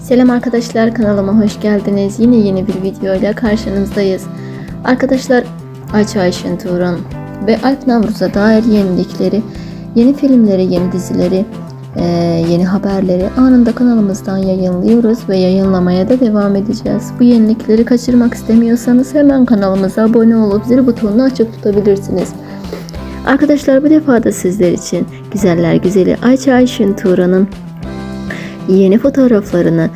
Selam arkadaşlar kanalıma hoş geldiniz. Yine yeni bir videoyla karşınızdayız. Arkadaşlar Ayça Ayşen Turan ve Alp Navruz'a dair yenilikleri, yeni filmleri, yeni dizileri, yeni haberleri anında kanalımızdan yayınlıyoruz ve yayınlamaya da devam edeceğiz. Bu yenilikleri kaçırmak istemiyorsanız hemen kanalımıza abone olup zil butonunu açık tutabilirsiniz. Arkadaşlar bu defa da sizler için güzeller güzeli Ayça Ayşen Turan'ın yeni fotoğraflarını,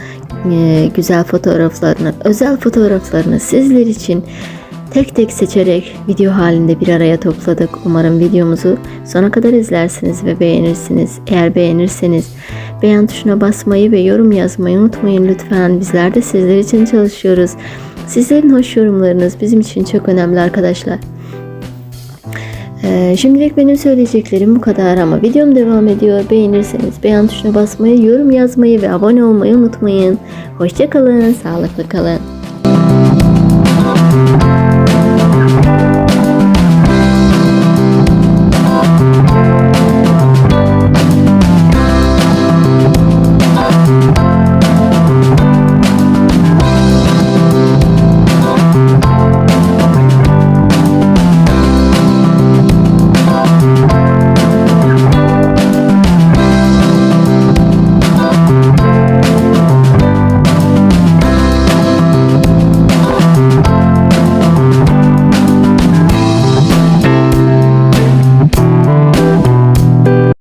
e, güzel fotoğraflarını, özel fotoğraflarını sizler için tek tek seçerek video halinde bir araya topladık. Umarım videomuzu sona kadar izlersiniz ve beğenirsiniz. Eğer beğenirseniz beğen tuşuna basmayı ve yorum yazmayı unutmayın lütfen. Bizler de sizler için çalışıyoruz. Sizlerin hoş yorumlarınız bizim için çok önemli arkadaşlar. Ee, şimdilik benim söyleyeceklerim bu kadar ama videom devam ediyor. Beğenirseniz beğen tuşuna basmayı, yorum yazmayı ve abone olmayı unutmayın. Hoşçakalın, sağlıklı kalın.